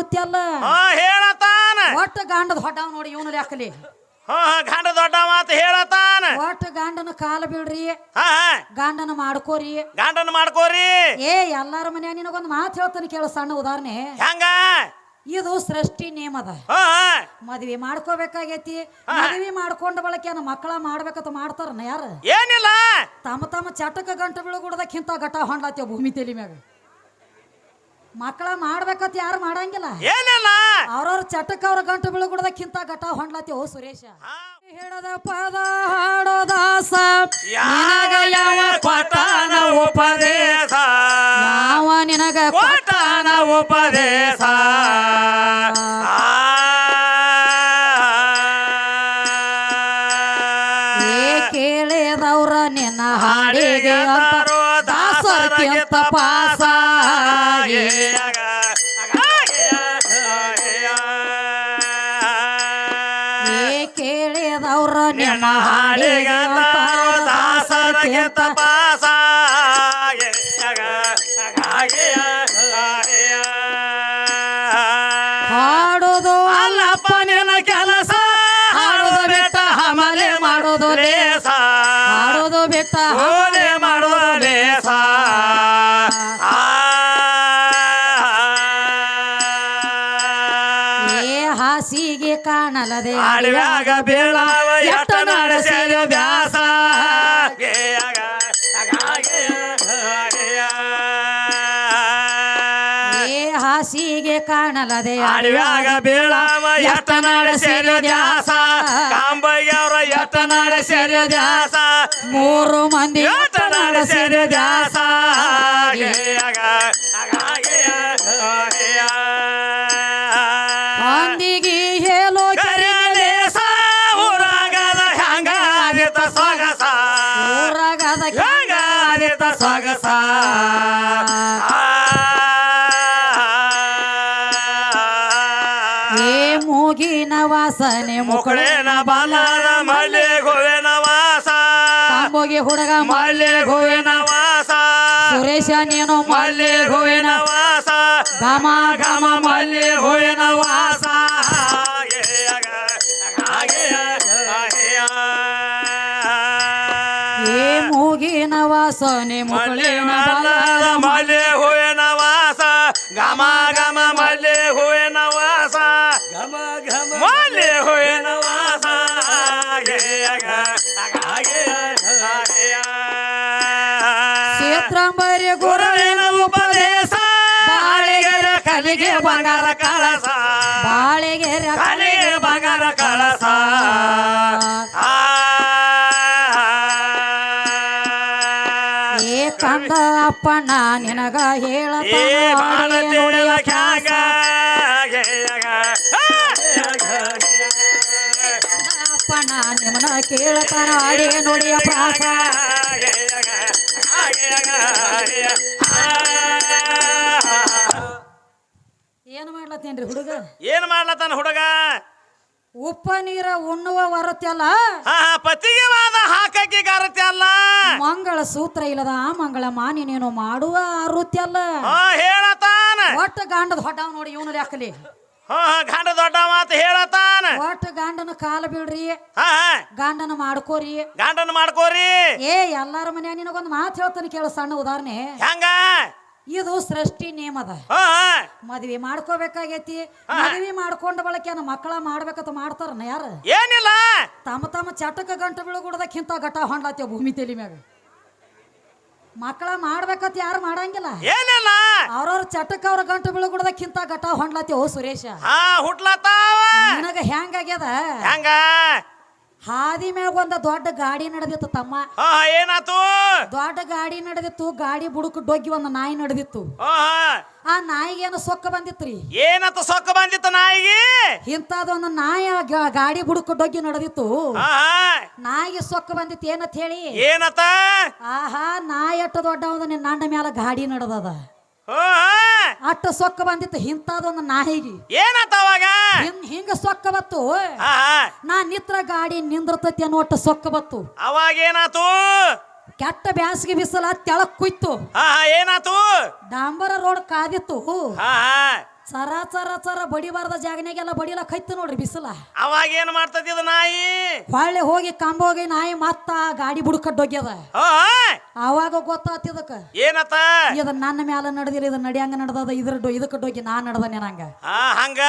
ಆರುತಿ ಅಲ್ಲ ಹಾ ಹೇಳತಾನ. ಒಟ್ಟ ಗಾಂಡದ ಹೊಡ್ಡವ್ ನೋಡಿ ಇವನು ಲೆಕ್ಕಲಿ. ಹಾ ಹಾ ಗಂಡ ದೊಡ್ಡ ಮಾತು ಹೇಳತಾನ. ಒಟ್ಟ ಗಾಂಡನ ಕಾಲ ಬಿಡ್ರಿ ಹಾ ಹಾ. ಗಾಂಡನ ಮಾಡ್ಕೋರಿ. ಗಂಡನ ಮಾಡ್ಕೋರಿ. ಏ ಎಲ್ಲಾರ ಮನ್ಯಾಗ ನಿನಗೊಂದು ಮಾತು ಹೇಳ್ತಾನೆ ಕೇಳು ಸಣ್ಣ ಉದಾಹರಣೆ ಹೆಂಗ? ಇದು ಸೃಷ್ಟಿ ನೇಮ ಅದ ಹಾ ಹಾ. ಮದ್ವಿ ಮಾಡ್ಕೋಬೇಕಾಗೈತಿ. ಮದ್ವಿ ಮಾಡ್ಕೊಂಡ ಬಳಕೆ ಮಕ್ಕಳ ಮಾಡ್ಬೇಕಂತ ಮಾಡ್ತಾರನ ಯಾರು? ಏನಿಲ್ಲ. ತಮ್ಮ ತಮ್ಮ ಚಟಕ ಗಂಟು ಬೀಳಗುಡದಕ್ಕಿಂತ ಘಟ ಹೊಂಡ್ಲಾತ್ಯ ಭೂಮಿ ತೆಲಿ ಮ್ಯಾಗ. ಮಕ್ಕಳ ಮಾಡ್ಬೇಕಂತ ಯಾರು ಮಾಡಂಗಿಲ್ಲ. ಏನಿಲ್ಲ. ಅವ್ರವ್ರ ಚಟಕ ಅವ್ರ ಗಂಟು ಬೀಳಗುಡದಕ್ಕಿಂತ ಘಟ ಹೊಂಡ್ಲತ್ತಿ ಓ ಸುರೇಶ. ಹೇಳದ ಪದ ಹಾಡೋದ ನಿನಗ ಯಾವ ಯಾವ ಕೊಟ್ಟಾನ ಉಪದೇಶ? ಯಾವ ನಿನಗ ಕೊಟ್ಟಾನ ಉಪದೇಶ? ನಿನ್ನ ಹಾಡಿಗೆ ಪಾಸ ಹಾಡೋದು ಅಲ್ಲಪ್ಪ ನಿನ್ನ ಕೆಲಸ. ಹಾಡೋದು ಬಿಟ್ಟ ಹಮಲೆ ಮಾಡೋದು ಲೇಸ. ಹಾಡೋದು ಬಿಟ್ಟ ಕಾಣಲದೆ ಅಡವ್ಯಾಗ ಬೀಳಾವ ಎಟ್ಟ ನಡೆಸಿದ ಬ್ಯಾಸ ಏ ಹಾಸಿಗೆ ಕಾಣಲದೆ ಅಡವ್ಯಾಗ ಬೀಳಾವ ಎಟ್ಟ ನಡೆಸಿದ ದ್ಯಾಸ ಕಾಂಬಯ್ಯ ಅವ್ರ ಎಟ್ಟ ನಡೆಸಿದ ದ್ಯಾಸ ಮೂರು ಮಂದಿ ಎಟ್ಟ ನಡೆಸಿದ ದ್ಯಾಸ ಅಂದಿಗೆ ಏ ಮೂಗಿನ ವಾಸನೆ ಮುಕಳೆ ಮುಕಳೇನ ಬಾಲದ ಮಲ್ಲೆ ಗೋವೆನ ವಾಸ. ಹೋಗಿ ಹುಡುಗ ಮಲ್ಲೆ ಗೋವೆನ ವಾಸ. ಸುರೇಶ ನೀನು ಮಲ್ಲೆ ಗೋವೆನ ವಾಸ. ಗಾಮ ಗಮ ಮಲ್ಲೆ ಗೋವೆನ ವಾಸ. ಮಲ್ಲೆ ಮುಕಳಿನ ಬಾಲದ ಮಲ್ಲೆ ಹೂವಿನ ವಾಸ ಗಮ ಗಮ ಮಲ್ಲೆ ಹೂವಿನ ವಾಸ. ಗಮ ಗಮ ಮಲ್ಲೆ ಹೂವಿನ ವಾಸ. ಕ್ಷೇತ್ರಾಂಬರಿ ಗುರುವಿನ ಉಪದೇಶ. ಬಾಳೆಗೆರ ಕಲಿಗೆ ಬಂಗಾರ ಕಳಸ ಬಾಳೆಗೆ ಕಲಿಗೆ ಬಂಗಾರ ಕಳಸ ಕಂದ ಅಪ್ಪಣ್ಣ ನಿನಗ ಏ ಬಾಳ ತೇಲ ಖ್ಯಾಂಗ ಅಪ್ಪಣ್ಣ ನಿಮ್ಮನ ಕೇಳತಾನ ಆಡಿ ನೋಡಿಯ ಪ್ರಾಸ ಏನು ಮಾಡ್ಲತ್ತೇನ್ರಿ ಹುಡುಗ? ಏನ್ ಮಾಡ್ಲತ್ತಾನ ಹುಡುಗ? ಉಪ್ಪ ನೀರ ಉಣ್ಣುವ ವರತ್ಯಲ್ಲ? ಹಾ ಹಾ ಪತಿಗೆ ವಾದ ಹಾಕಿ ಗಾರತಿ ಅಲ್ಲ ಮಂಗಳ ಸೂತ್ರ ಇಲ್ಲದ ಆ ಮಂಗಳ ಮಾನಿ ನೀನು ಮಾಡುವ ಆವೃತ್ತಿ ಹಾ ಹೇಳತಾನ. ಒಟ್ಟು ಗಾಂಡದ ಹೊಡ್ಡವ್ ನೋಡಿ ಇವನು ಯಾಕಲಿ ಹಾ ಹಾ ಗಂಡ ದೊಡ್ಡ ಮಾತು ಹೇಳತಾನ. ಒಟ್ಟ ಗಾಂಡನ ಕಾಲ ಬಿಡ್ರಿ ಹಾ ಹಾ. ಗಾಂಡನ ಮಾಡ್ಕೋರಿ. ಗಂಡನ ಮಾಡ್ಕೋರಿ. ಏ ಎಲ್ಲಾರ ಮನ್ಯಾಗ ನಿನಗೊಂದು ಮಾತು ಹೇಳ್ತಾನೆ ಕೇಳು ಸಣ್ಣ ಉದಾಹರಣೆ ಹೆಂಗ? ಇದು ಸೃಷ್ಟಿ ನೇಮ ಅದ ಹಾ ಹಾ. ಮದ್ವಿ ಮಾಡ್ಕೋಬೇಕಾಗೈತಿ. ಮದ್ವಿ ಮಾಡ್ಕೊಂಡ ಬಳಕೆ ಮಕ್ಕಳ ಮಾಡ್ಬೇಕಂತ ಮಾಡ್ತಾರನ ಯಾರು? ಏನಿಲ್ಲ. ತಮ್ಮ ತಮ್ಮ ಚಟಕ ಗಂಟು ಬೀಳಗುಡದಕ್ಕಿಂತ ಘಟ ಹೊಂಡ್ಲಾತ್ಯ ಭೂಮಿ ತೆಲಿ ಮ್ಯಾಗ. ಮಕ್ಕಳ ಮಾಡ್ಬೇಕಂತ ಯಾರು ಮಾಡಂಗಿಲ್ಲ. ಏನಿಲ್ಲ. ಅವ್ರವ್ರ ಚಟಕ ಅವ್ರ ಗಂಟು ಬೀಳಗುಡದಕ್ಕಿಂತ ಗಟ್ಟ ಹೊಂಡ್ಲತ್ತಿ ಓ ಸುರೇಶ. ಹಾ ಹುಟ್ಲತ್ತಾವ. ನಿನಗ ಹೆಂಗಾಗ್ಯದ ಹೆಂಗ? ಹಾದಿ ಮ್ಯಾಗ ಒಂದ ದೊಡ್ಡ ಗಾಡಿ ನಡೆದಿತ್ತು ತಮ್ಮ. ಏನಾತು? ದೊಡ್ಡ ಗಾಡಿ ನಡೆದಿತ್ತು ಗಾಡಿ ಬುಡಕ್ ಡೊಗ್ಗಿ ಒಂದು ನಾಯಿ ನಡೆದಿತ್ತು. ಆ ನಾಯಿಗೆ ಏನೋ ಸೊಕ್ಕ ಬಂದಿತ್ರಿ? ಏನತ್ತ ಸೊಕ್ಕ ಬಂದಿತ್ತು ನಾಯಿಗೆ? ಇಂತದೊಂದು ನಾಯಿ ಗಾಡಿ ಬುಡಕ್ ಡೊಗ್ಗಿ ನಡೆದಿತ್ತು. ನಾಯಿಗೆ ಸೊಕ್ಕ ಬಂದಿತ್ತು ಏನಂತ ಹೇಳಿ? ಏನತ್ತ ಆಹಾ ನಾಯಿ ಅಟ್ಟ ದೊಡ್ಡ ಒಂದು ನಿನ್ನ ಗಾಡಿ ನಡೆದದ. ಅಟ್ಟ ಸೊಕ್ಕ ಬಂದಿತ್ತು ಇಂಥದೊಂದು ನಾಯಿಗೆ ಏನತ್ತ ಅವಾಗ? ಹಿಂಗ್ ಹಿಂಗ ಸೊಕ್ಕ ಬತ್ತು ನಾ ನಿತ್ರ ಗಾಡಿ ನಿಂದ್ರತೈತಿ ಅನ್ನೋ ಅಟ್ಟ ಸೊಕ್ಕ ಬತ್ತು ಅವಾಗ ಏನಾತು? ಕೆಟ್ಟ ಬ್ಯಾಸಿಗೆ ಬಿಸಿಲ ತೆಳಕ್ ಕುಯ್ತು. ಏನಾತು? ಡಾಂಬರ ರೋಡ್ ಕಾದಿತ್ತು ಸರ ಸರ ಚರ ಬಡಿಬಾರ್ದ ಜಾಗನಾಗೆಲ್ಲ ಬಡಿಲ ಕೈತು ನೋಡ್ರಿ ಬಿಸಿಲ. ಅವಾಗ ಏನ್ ಮಾಡ್ತದ ನಾಯಿ? ಹೊಳ್ಳಿ ಹೋಗಿ ಕಂಬ ಹೋಗಿ ನಾಯಿ ಮತ್ತ ಗಾಡಿ ಬುಡ್ಕಡ್ಡೋಗ್ಯದ ಅವಾಗ ಗೊತ್ತಾತಿದಕ್ಕ ಏನತ್ತ? ಇದ ನನ್ನ ಮ್ಯಾಲ ನಡೆದಿಲ್ಲ ಇದು ನಡಿಯಂಗ ನಡ್ದದ ಇದ್ರ ಹೋಗಿ ಡೋಗಿ ನಾ ನಡ್ದನೆ ನಂಗ. ಹಂಗ?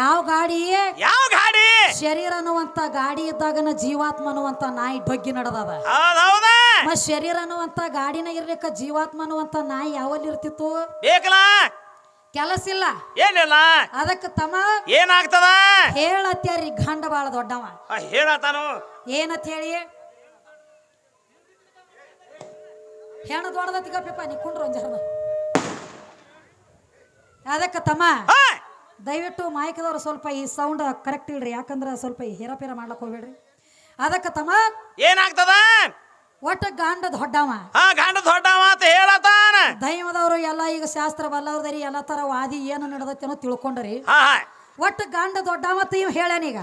ಯಾವ ಗಾಡಿ? ಯಾವ ಗಾಡಿ? ಶರೀರ ಅನ್ನುವಂತ ಗಾಡಿ ಇದ್ದಾಗನ ಜೀವಾತ್ಮ ಅನ್ನುವಂತ ನಾಯಿ ಡೊಗ್ಗಿ ನಡೆದದ. ಶರೀರ ಅನ್ನುವಂತ ಗಾಡಿನ ಇರ್ಲಿಕ್ಕ ಜೀವಾತ್ಮ ಅನ್ನುವಂತ ನಾಯಿ ಯಾವಲ್ಲಿ ಇರ್ತಿತ್ತು? ಬೇಕಲ್ಲ? ಕೆಲಸ ಇಲ್ಲ. ಏನಿಲ್ಲ? ಅದಕ್ಕೆ ತಮ್ಮ ಏನಾಗ್ತದ? ಹೇಳತ್ಯಾರಿ ಗಂಡ ಬಾಳ ದೊಡ್ಡವ. ಹೇಳತಾನು ಏನತ್ ಹೇಳಿ? ಹೆಣ ದೊಡ್ಡದತ್ತಿ ಗಪ್ಪಿಪ್ಪ ನೀ ಕುಂಡ್ರು ಒಂದ್ ಅದಕ್ಕ ತಮ್ಮ ದಯವಿಟ್ಟು ಮಾಯಕದವ್ರು ಸ್ವಲ್ಪ ಈ ಸೌಂಡ್ ಕರೆಕ್ಟ್ ಇಡ್ರಿ ಯಾಕಂದ್ರೆ ಸ್ವಲ್ಪ ಹೇರಪೇರ ಮಾಡ್ಲಕ್ ಹೋಗ್ಬೇಡ್ರಿ. ಅದಕ್ಕ ತಮ್ಮ ಏನಾಗ್ತದ? ಒಟ್ಟ ಗಂಡ ದೊಡ್ಡವ. ಗಾಂಡ ಗಂಡ ಅಂತ ಹೇಳತಾ ದೈವದವರು ಎಲ್ಲ ಈಗ ಶಾಸ್ತ್ರ ಬಲ್ಲವ್ರದರಿ ಎಲ್ಲ ತರ ವಾದಿ ಏನು ನಡೆದತ್ತೇನೋ ತಿಳ್ಕೊಂಡ್ರಿ. ಒಟ್ಟು ಗಂಡ ದೊಡ್ಡ ಮತ್ತೆ ಇವ್ ಹೇಳೇನೀಗ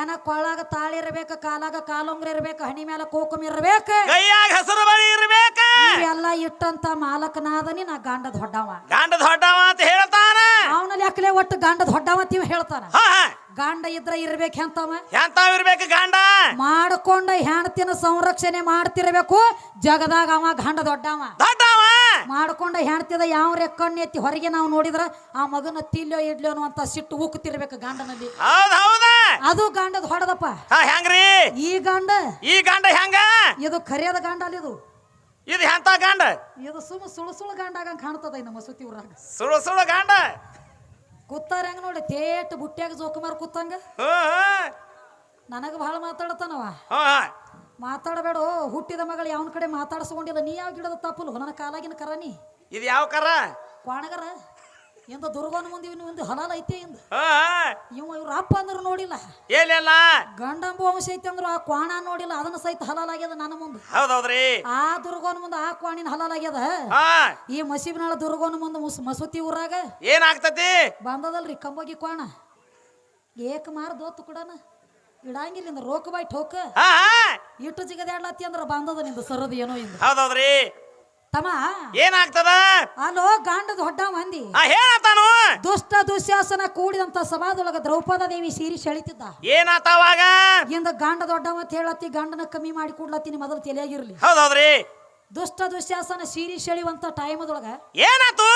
ಏನ ಕೊಳ್ಳಾಗ ತಾಳಿ ಇರ್ಬೇಕು ಕಾಲಾಗ ಕಾಲುಂಗ್ರ ಇರ್ಬೇಕು ಹಣಿ ಮೇಲೆ ಕೋಕುಮ್ ಇರ್ಬೇಕು? ಹೆಸರು ಬಳಿ ಇರ್ಬೇಕು? ಎಲ್ಲ ಇಟ್ಟಂತ ಮಾಲಕನಾದನಿ ನಾ ಗಂಡ ದೊಡ್ಡವ. ಗಂಡ ದೊಡ್ಡವ ಅಂತ ಹೇಳ್ತಾನ? ಅವನಲ್ಲಿ ಯಾಕಲೆ ಒಟ್ಟು ಗಂಡ ದೊಡ್ಡವ ಅಂತ ಇವ್ ಹೇಳ್ತಾನ? ಗಂಡ ಇದ್ರ ಇರ್ಬೇಕು ಎಂತವ? ಎಂತಾವ್ ಇರ್ಬೇಕು ಗಂಡ? ಮಾಡ್ಕೊಂಡ ಹೆಣ್ತಿನ ಸಂರಕ್ಷಣೆ ಮಾಡ್ತಿರ್ಬೇಕು. ಜಗದಾಗ ಅವ ಗಂಡ ದೊಡ್ಡವ. ದೊಡ್ಡವ? ಮಾಡ್ಕೊಂಡ ಹೆಣ್ತಿದ ಯಾವ ಕಣ್ಣು ಎತ್ತಿ ಹೊರಗೆ ನಾವು ನೋಡಿದ್ರ ಆ ಮಗನ ತಿಲ್ಲೋ ಇಡ್ಲೋ ಅಂತ ಸಿಟ್ಟು ಉಕ್ಕುತ್ತಿರ್ಬೇಕು ಗಾಂಡನಲ್ಲಿ. ಹೌದ್ ಹೌದ? ಅದು ಗಾಂಡದ ಹೊಡೆದಪ್ಪ. ಹಾ ಹೆಂಗ್ರಿ? ಈ ಗಂಡ? ಈ ಗಂಡ ಹೆಂಗ? ಇದು ಕರಿಯದ ಗಂಡ ಅಲ್ಲಿ ಇದು. ಇದು ಎಂತ ಗಂಡ? ಇದು ಸುಮ್ಮ ಸುಳು ಸುಳು ಗಂಡ ಆಗಂಗ್ ಕಾಣ್ತದ ನಮ್ಮ ಸುತ್ತಿ ಊರಾಗ. ಸುಳು ಸುಳು ಗಂಡ? ಕೂತಾರ ಹೆಂಗ ನೋಡಿ ತೇಟ್ ಜೋಕ ಜೋಕುಮಾರ್ ಕೂತಂಗ ನನಗೆ ಬಹಳ ಮಾತಾಡತಾನವ. ಮಾತಾಡಬೇಡ ಹುಟ್ಟಿದ ಮಗಳು ಯಾವನ ಕಡೆ ಮಾತಾಡಿಸ್ಕೊಂಡಿಲ್ಲ ನೀ ಯಾವ ಗಿಡದ ತಪ್ಪಲು? ನನ್ನ ಕಾಲಾಗಿನ ಕರ ನೀ. ಇದು ಯಾವ ಕರ? ಕ್ವಾಣಗರ. ಇಂದ ದುರ್ಗನ ಮುಂದೆ ಇವನು ಒಂದು ಹಲಾಲ್ ಐತೆ ಇಂದ. ಇವ ಇವ್ರ ಅಪ್ಪ ಅಂದ್ರೆ ನೋಡಿಲ್ಲ. ಏನಿಲ್ಲ. ಗಂಡಂಬ ವಂಶ ಐತೆ ಅಂದ್ರು ಆ ಕ್ವಾಣ ನೋಡಿಲ್ಲ ಅದನ್ನ ಸಹಿತ ಹಲಾಲ್ ಆಗ್ಯದ ನನ್ನ ಮುಂದೆ. ಹೌದೌದ್ರಿ. ಆ ದುರ್ಗೋನ್ ಮುಂದೆ ಆ ಕ್ವಾಣಿನ ಹಲಾಲ್ ಆಗ್ಯದ? ಈ ಮಸೀಬಿನಾಳ ದುರ್ಗೋನ ಮುಂದೆ ಮುಸ್ ಮಸೂತಿ ಊರಾಗ ಏನಾಗ್ತತಿ? ಬಂದದಲ್ರಿ ಕಂಬಗಿ ಕ್ವಾಣ. ಏಕ ಮಾರ ದೋತು ಕೂಡನ. ಇಡಂಗಿಲ್ಲ ಇಂದ ರೋಕ ಬಾಯ್ ಠೋಕ. ಇಟ್ಟು ಜಿಗದಾಡ್ಲತ್ತಿ ಅಂದ್ರ ಬಂದದ ನಿಂದ ಸರದ ಏನೋ ಇಂದ. ಹೌದೌದ್ರಿ. ತಮ್ಮ? ಏನಾಗ್ತದ? ಅಲೋ ಗಂಡ ದೊಡ್ಡ ಮಂದಿ. ದುಷ್ಟ ದುಶ್ಯಾಸನ ಕೂಡಿದಂತ ಸಭಾದೊಳಗ ದ್ರೌಪದ ದೇವಿ ಸೀರಿ ಸೆಳಿತಿದ್ದ. ಏನಾತವಾಗ ಇಂದ ಗಾಂಡ ದೊಡ್ಡ ಅಂತ ಹೇಳತ್ತಿ ಗಂಡನ ಕಮ್ಮಿ ಮಾಡಿ ಕೊಡ್ಲತ್ತೀನಿ ಮೊದಲು ತಲೆಯಾಗಿರ್ಲಿ. ಹೌದೌದ್ರಿ. ದುಷ್ಟ ದುಶ್ಯಾಸನ ಸೀರಿ ಸೆಳಿವಂತ ಟೈಮದೊಳಗ ಏನಾತು?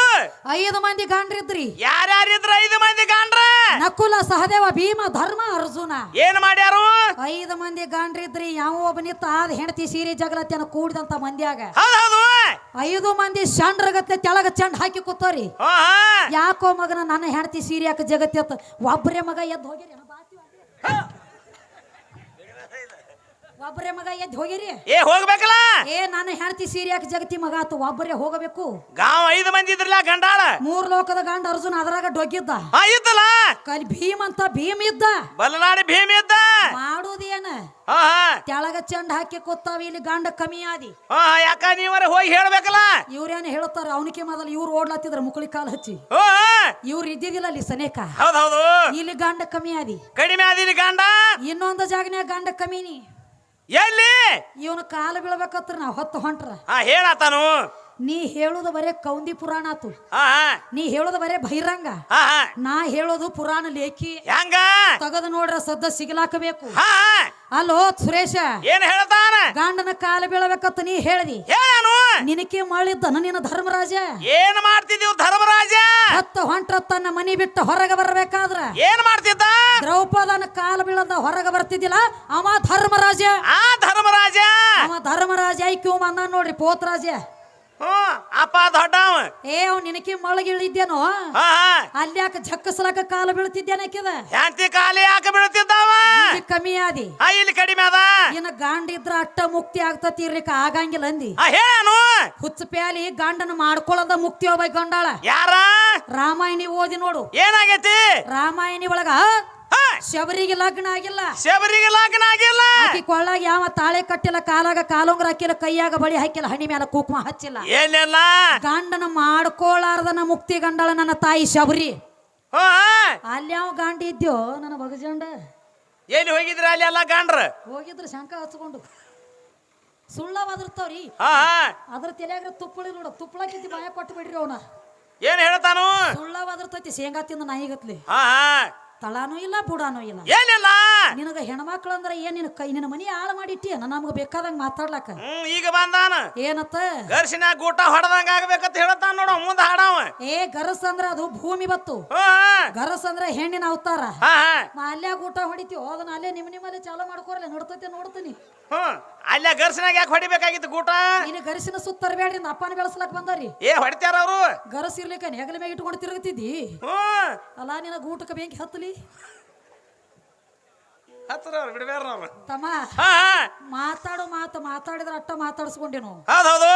ಐದು ಮಂದಿ ಗಾಂಡ್ರಿದ್ರಿ. ಯಾರ್ಯಾರಿದ್ರ ಐದು ಮಂದಿ ಗಾಂಡ್ರ? ನಕುಲ ಸಹದೇವ ಭೀಮ ಧರ್ಮ ಅರ್ಜುನ. ಏನ್ ಮಾಡ್ಯಾರು? ಐದು ಮಂದಿ ಗಾಂಡ್ರಿದ್ರಿ ಯಾವ ಒಬ್ಬ ನಿತ್ತ ಆದ ಹೆಂಡತಿ ಸೀರಿ ಜಗಲತ್ತೆನ ಕೂಡಿದಂತ ಮಂದಿಯಾಗ. ಹೌದೌದು. ಐದು ಮಂದಿ ಶಾಂಡ್ರಗತ್ತೆ ತೆಳಗ ಚಂಡ್ ಹಾಕಿ ಕೂತವ್ರಿ. ಹಾ ಯಾಕೋ ಮಗನ ನನ್ನ ಹೆಂಡತಿ ಸೀರೆ ಯಾಕೆ ಜಗತ್ತಿ ಒಬ್ಬರೇ ಮಗ ಎದ್ದು ಹೋಗಿರಿ ಒಬ್ಬರೇ ಮಗ ಎದ್ದು ಹೋಗಿರಿ. ಏ ಹೋಗ್ಬೇಕಲ್ಲ? ಏ ನನ್ನ ಹೆಂಡತಿ ಸೀರೆ ಯಾಕೆ ಜಗತಿ ಮಗ ಆತು ಒಬ್ಬರೇ ಹೋಗಬೇಕು. ಗಾಂವ್ ಐದು ಮಂದಿ ಇದ್ರಲ್ಲ ಗಂಡಾಳ? ಮೂರ್ ಲೋಕದ ಗಂಡ ಅರ್ಜುನ ಅದ್ರಾಗ ಡೊಗ್ಗಿದ್ದ. ಆ ಇದ್ದಲ್ಲ? ಕಲಿ ಭೀಮ್ ಅಂತ ಭೀಮ್ ಇದ್ದ. ಬಲನಾಡಿ ಭೀಮ್ ಇದ್ದ? ಮಾಡುದೇನ? ಹಾ ಹಾ. ತೆಳಗ ಚಂಡ್ ಹಾಕಿ ಕೂತಾವ ಇಲ್ಲಿ ಗಂಡ ಕಮ್ಮಿ ಆದಿ. ಹಾ ಯಾಕ ನೀವರ ಹೋಗಿ ಹೇಳ್ಬೇಕಲ್ಲ? ಇವ್ರೇನು ಹೇಳ್ತಾರ? ಅವನಿಗೆ ಮೊದಲು ಇವ್ರು ಓಡ್ಲಾತಿದ್ರ ಮುಕಳಿ ಕಾಲ್ ಹಚ್ಚಿ. ಹೋ ಇವ್ರು ಇದ್ದಿದ್ದಿಲ್ಲ ಅಲ್ಲಿ ಸನೇಕ. ಹೌದೌದು ಇಲ್ಲಿ ಗಂಡ ಕಮ್ಮಿ ಆದಿ. ಕಡಿಮೆ ಆದಿರಿ ಗಂಡ? ಇನ್ನೊಂದು ಜಾಗನ್ಯಾಗ ಗಂಡ ಕಮ್ಮಿನಿ ಎಲ್ಲಿ? ಇವನು ಕಾಲ ಬೀಳ್ಬೇಕತ್ರ ನಾವು ಹೊತ್ತು ಹೊಂಟ್ರ. ಹಾ ಹೇಳತ್ತಾನು ನೀ ಹೇಳೋದು ಬರೇ ಕೌಂದಿ ಪುರಾಣ ಆತು. ಹಾ ನೀ ಹೇಳೋದು ಬರೇ ಬಹಿರಂಗ. ಹಾ ಹಾ. ನಾ ಹೇಳೋದು ಪುರಾಣ ಲೇಖಿ. ಹೆಂಗ? ತಗದು ನೋಡ್ರ ಸದ್ದ ಸಿಗಲಾಕಬೇಕು. ಹಾ ಹಾ. ಅಲ್ಲೋ ಸುರೇಶ. ಏನ್ ಹೇಳ್ತಾನ ಗಂಡನ ಕಾಲ ಬೀಳಬೇಕತ್ತ ನೀ ಹೇಳ್ದಿ. ನಿನಕೆ ಮಾಡಿದ್ದ ಮಾಡಿದ್ದನ ನಿನ್ನ ಧರ್ಮರಾಜ? ಏನ್ ಮಾಡ್ತಿದ್ದೀವಿ ಧರ್ಮರಾಜ? ಹತ್ತು ಹೊಂಟ್ರ ತನ್ನ ಮನಿ ಬಿಟ್ಟು ಹೊರಗೆ ಬರಬೇಕಾದ್ರ. ಏನ್ ಮಾಡ್ತಿದ್ದ? ದ್ರೌಪದನ ಕಾಲ ಬೀಳದ ಹೊರಗೆ ಬರ್ತಿದ್ದಿಲ್ಲ ಅವ ಧರ್ಮರಾಜ. ಆ ಧರ್ಮರಾಜ? ಅವ ಧರ್ಮರಾಜ ಐಕ್ಯೂ ಮನ್ನ ನೋಡ್ರಿ ಪೋತ್ರಾಜ. ಹ್ಮ್ ಅಪ್ಪ ದೊಡ್ಡವ ಏ ಅವ್ ನಿನಕಿ ಮೊಳಗಿಳಿದ್ದೇನೋ ಹಾ ಹಾ. ಅಲ್ಯಾಕ ಜಕ್ಕಸ್ಲಕ ಕಾಲು ಬೀಳ್ತಿದ್ದೇನೆ ಆಕಿದ? ಹೆಂಡತಿ ಕಾಲಿ ಯಾಕೆ ಬೀಳ್ತಿದ್ದಾವ? ಇಲ್ಲಿ ಕಮ್ಮಿ ಆದಿ. ಹಾ ಇಲ್ಲಿ ಕಡಿಮೆ ಅದ. ಇನ್ನ ಗಾಂಡ ಇದ್ರ ಅಟ್ಟ ಮುಕ್ತಿ ಆಗ್ತತಿ ಇರ್ಲಿಕ್ಕ ಆಗಂಗಿಲ್ಲ ಅಂದಿ. ಹಾ ಹೇಳನು? ಹುಚ್ಚ ಪ್ಯಾಲಿ ಗಂಡನ ಮಾಡ್ಕೊಳ್ಳದ ಮುಕ್ತಿ ಹೋಗ್ಬೇಕು ಗಂಡಾಳ ಯಾರ? ರಾಮಾಯಣಿ ಓದಿ ನೋಡು. ಏನಾಗೈತಿ? ರಾಮಾಯಣಿ ಒಳಗ ಶಬರಿಗೆ ಲಗ್ನ ಆಗಿಲ್ಲ. ಶಬರಿಗೆ ಲಗ್ನ ಆಗಿಲ್ಲ. ಆಕಿ ಕೊಳ್ಳಾಗ ಯಾವ ತಾಳೆ ಕಟ್ಟಿಲ್ಲ ಕಾಲಾಗ ಕಾಲುಂಗ್ರ ಹಾಕಿಲ್ಲ ಕೈಯಾಗ ಬಳಿ ಹಾಕಿಲ್ಲ ಹಣಿ ಮೇಲೆ ಕುಕ್ಮ ಹಚ್ಚಿಲ್ಲ. ಏನಿಲ್ಲ? ಗಂಡನ ಮಾಡ್ಕೊಳ್ಳಾರ್ದನ ಮುಕ್ತಿ ಗಂಡಳ ನನ್ನ ತಾಯಿ ಶಬರಿ. ಅಲ್ಲಿ ಯಾವ ಗಾಂಡಿ ಇದ್ಯೋ ನನ್ನ ಬಗಜಂಡ? ಎಲ್ಲಿ ಹೋಗಿದ್ರ ಅಲ್ಲಿ ಎಲ್ಲ ಗಾಂಡ್ರ? ಹೋಗಿದ್ರು ಶಂಕ ಹಚ್ಕೊಂಡು. ಸುಳ್ಳ ಬದರ್ತಾವ್ರಿ ಅದ್ರ ತಲೆಯಾಗ್ರ ತುಪ್ಪಳಿ ನೋಡ ತುಪ್ಪಳಕ್ಕಿಂತ ಬಾಯ ಕೊಟ್ಟು ಬಿಡ್ರಿ ಅವನ. ಏನ್ ಹೇಳ್ತಾನು? ಸುಳ್ಳ ಒದರ್ತೈತಿ ಶೇಂಗಾ ತಿಂದ ನಾಯಿಗತ್ಲಿ. ಹಾ. ತಳಾನೂ ಇಲ್ಲ ಬುಡಾನು ಇಲ್ಲ. ಏನಿಲ್ಲ? ನಿನಗ ಹೆಣ್ಮಕ್ಳು ಅಂದ್ರೆ ಏನ್ ನಿನ್ನ ಕೈ ನಿನ್ನ ಮನಿ ಹಾಳು ಮಾಡಿಟ್ಟಿ ನಮ್ಗೆ ಬೇಕಾದಂಗ ಮಾತಾಡ್ಲಕ್ಕ ಹ್ಮ್ ಈಗ ಬಂದಾನ. ಏನತ್ತ? ಗರ್ಸಿನ ಗೂಟ ಹೊಡೆದಂಗ ಆಗ್ಬೇಕಂತ ಹೇಳ್ತಾನ ನೋಡ ಮುಂದ ಹಾಡವ. ಏ ಗರಸ್ ಅಂದ್ರ ಅದು ಭೂಮಿ ಬತ್ತು. ಗರಸ್ ಅಂದ್ರ ಹೆಣ್ಣಿನ ಅವತಾರ. ಅಲ್ಲೇ ಊಟ ಹೊಡಿತೀವಿ. ಅದನ್ನ ಅಲ್ಲೇ ನಿಮ್ಮ ನಿಮ್ಮಲ್ಲಿ ಚಾಲೂ ಮಾಡ್ಕೋರಲ್ಲ ನೋಡ್ತೈತೆ ನೋಡ್ತೀನಿ. ಹ್ಮ್ ಅಲ್ಲೇ ಗರ್ಸಿನಾಗ ಯಾಕೆ ಹೊಡಿಬೇಕಾಗಿತ್ತು ಗೂಟ? ನೀನು ಗರಿಸಿನ ಸುತ್ತರ್ಬೇಡ್ರಿ ನಿನ್ನ ಅಪ್ಪನ ಬೆಳೆಸ್ಲಕ್ ಬಂದಾರಿ ಏ ಹೊಡಿತಾರ ಅವರು? ಗರಸ್ ಇರ್ಲಿಕ್ಕ ನೆಗಲ ಮ್ಯಾಗ ಇಟ್ಕೊಂಡು ತಿರುಗುತ್ತಿದ್ದಿ ಹ್ಮ್. ಅಲ್ಲ ನಿನ್ನ ಗೂಟಕ್ಕೆ ಬೆಂಕಿ ಹತ್ತಲಿ? ಹತ್ರ ಅವ್ರು ಬಿಡ್ಬೇರ ಅವ್ರು. ತಮ್ಮ ಹಾ ಹಾ. ಮಾತಾಡು ಮಾತು ಮಾತಾಡಿದ್ರ ಅಟ್ಟ ಮಾತಾಡ್ಸ್ಕೊಂಡೇನು. ಹೌದ್ ಹೌದು.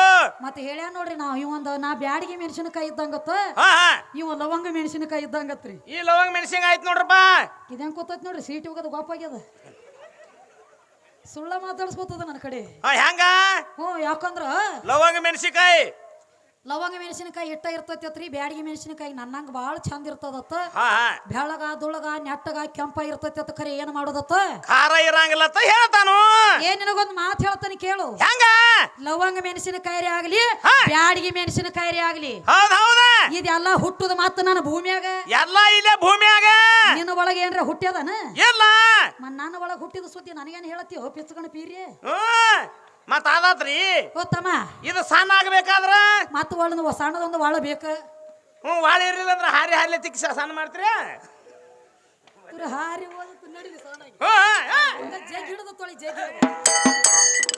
ಮತ್ತೆ ಹೇಳ ನೋಡ್ರಿ ನಾವು ಇವೊಂದು ನಾ ಬ್ಯಾಡಿಗೆ ಮೆಣಸಿನಕಾಯಿ ಇದ್ದಂಗತ್ತ ಹಾ ಹಾ. ಇವ ಲವಂಗ ಮೆಣಸಿನಕಾಯಿ ಇದ್ದಂಗತ್ರಿ. ಈ ಲವಂಗ ಮೆಣಸಿಂಗ್ ಆಯ್ತು ನೋಡ್ರಪ್ಪ. ಇದೇನ್ ಕೂತೈತ್ ನೋಡ್ರಿ ಸೀಟ್ ಹೋಗೋದು ಗೋಪಾಗ್ಯದ ಸುಳ್ಳ ಮಾತಾಡ್ಸ್ಕೊತದ ನನ್ನ ಕಡೆ? ಹೆಂಗ ಹ್ಞೂ ಯಾಕಂದ್ರ? ಲವಂಗ ಮೆಣಸಿನಕಾಯಿ. ಲವಂಗ ಮೆಣಸಿನಕಾಯಿ ಇಟ್ಟ ಇರ್ತೈತಿ ಬ್ಯಾಡಗಿ ಮೆಣಸಿನಕಾಯಿ ನನ್ನಂಗ ಭಾಳ ಚಂದ ಇರ್ತದತ್ತ. ಹಾ ಹಾ. ಬೆಳಗ ದುಳಗ ನೆಟ್ಟಗ ಕೆಂಪ ಇರ್ತೈತಿ ಅತ್ತ ಖರೆ ಏನ್ ಮಾಡೋದತ್ತ? ಖಾರ ಇರಂಗಿಲ್ಲ ಅಂತ ಹೇಳ್ತಾನು. ಏನ್ ನಿನಗೊಂದ್ ಮಾತು ಹೇಳ್ತಾನೆ ಕೇಳು. ಹೆಂಗ ಲವಂಗ ಮೆಣಸಿನಕಾಯಿ ಆಗ್ಲಿ ಹಾ. ಬ್ಯಾಡಿಗೆ ಮೆಣಸಿನಕಾಯಿ ಆಗ್ಲಿ. ಹೌದ್ ಹೌದ. ಇದೆಲ್ಲ ಹುಟ್ಟುದ ಮಾತು ನನ್ನ ಭೂಮಿಯಾಗ. ಎಲ್ಲ ಇಲ್ಲೇ ಭೂಮಿಯಾಗ. ನಿನ್ನ ಒಳಗೆ ಏನ್ರ ಹುಟ್ಟ್ಯದನ ಇಲ್ಲ. ಮನ್ ನನ್ನ ಒಳಗೆ ಹುಟ್ಟಿದ ಸುದ್ದಿ ನನಗೇನು ಹೇಳತ್ತೀವೋ ಪಿಚ್ಚಗಣ ಪೀರಿ ಹ್ಮ್ ಮತ್ತ ಅದಾತ್ರಿ ಗೊತ್ತಮ್ಮ. ತಮ್ಮ ಇದು ಸಣ್ಣ ಆಗ್ಬೇಕಾದ್ರ? ಮತ್ತೆ ಒಳದ ಸಣ್ಣದೊಂದು ಒಳ ಬೇಕು. ಹ್ಞೂ ವಾಳ ಇರ್ಲಿಲ್ಲ ಅಂದ್ರೆ ಹಾರಿ ಹಾಲಿ ತಿಕ್ಕಿ ಸಣ್ಣ ಮಾಡ್ತೀರಿ? ಹಾರಿ ಹೋದ ಹ್ಞೂ. ಜಗ್ ಹಿಡಿದು ತೊಳಿ ಜಗ್ ಹಿಡ್ದು.